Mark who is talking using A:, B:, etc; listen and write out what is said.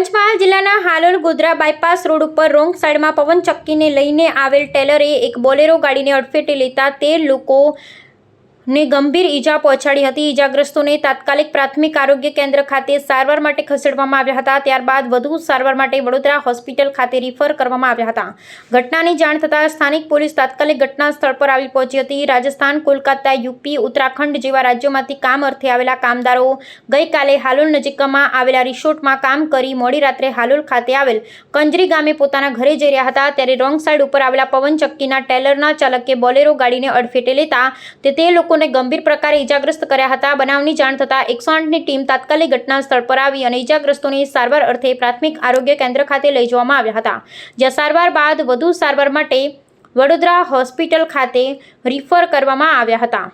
A: પંચમહાલ જિલ્લાના Halol Godhra bypass road ઉપર wrong સાઈડમાં પવન ચક્કીને લઈને આવેલ ટેલરે એક બોલેરો ગાડીને અડફેટે લેતા તેર લોકોને ગંભીર ઈજા પહોંચાડી હતી. ઈજાગ્રસ્તોને તાત્કાલિક પ્રાથમિક આરોગ્ય કેન્દ્ર ખાતે સારવાર માટે ખસેડવામાં આવ્યા હતા. ત્યારબાદ વધુ સારવાર માટે વડોદરા હોસ્પિટલ ખાતે રિફર કરવામાં આવ્યા હતા. ઘટનાની જાણ થતાં સ્થાનિક પોલીસ તાત્કાલિક ઘટના સ્થળ પર આવી પહોંચી હતી. રાજસ્થાન, કોલકાતા, યુપી, ઉત્તરાખંડ જેવા રાજ્યોમાંથી કામ અર્થે આવેલા કામદારો ગઈકાલે હાલોલ નજીકમાં આવેલા રિસોર્ટમાં કામ કરી મોડી રાત્રે હાલોલ ખાતે આવેલ કંજરી ગામે પોતાના ઘરે જઈ રહ્યા હતા. ત્યારે રોંગ સાઈડ ઉપર આવેલા પવન ચક્કીના ટેલરના ચાલકે બોલેરો ગાડીને અડફેટે લેતા તે તે લોકોને ગંભીર પ્રકારે ઇજાગ્રસ્ત કર્યા હતા. બનાવની જાણ થતાં એકસો આઠની ટીમ તાત્કાલિક ઘટના સ્થળ પર આવી અને ઈજાગ્રસ્તોની સારવાર અર્થે પ્રાથમિક આરોગ્ય કેન્દ્ર ખાતે લઈ જવામાં આવ્યા હતા. જ્યાં સારવાર બાદ વધુ સારવાર માટે વડોદરા હોસ્પિટલ ખાતે રિફર કરવામાં આવ્યા હતા.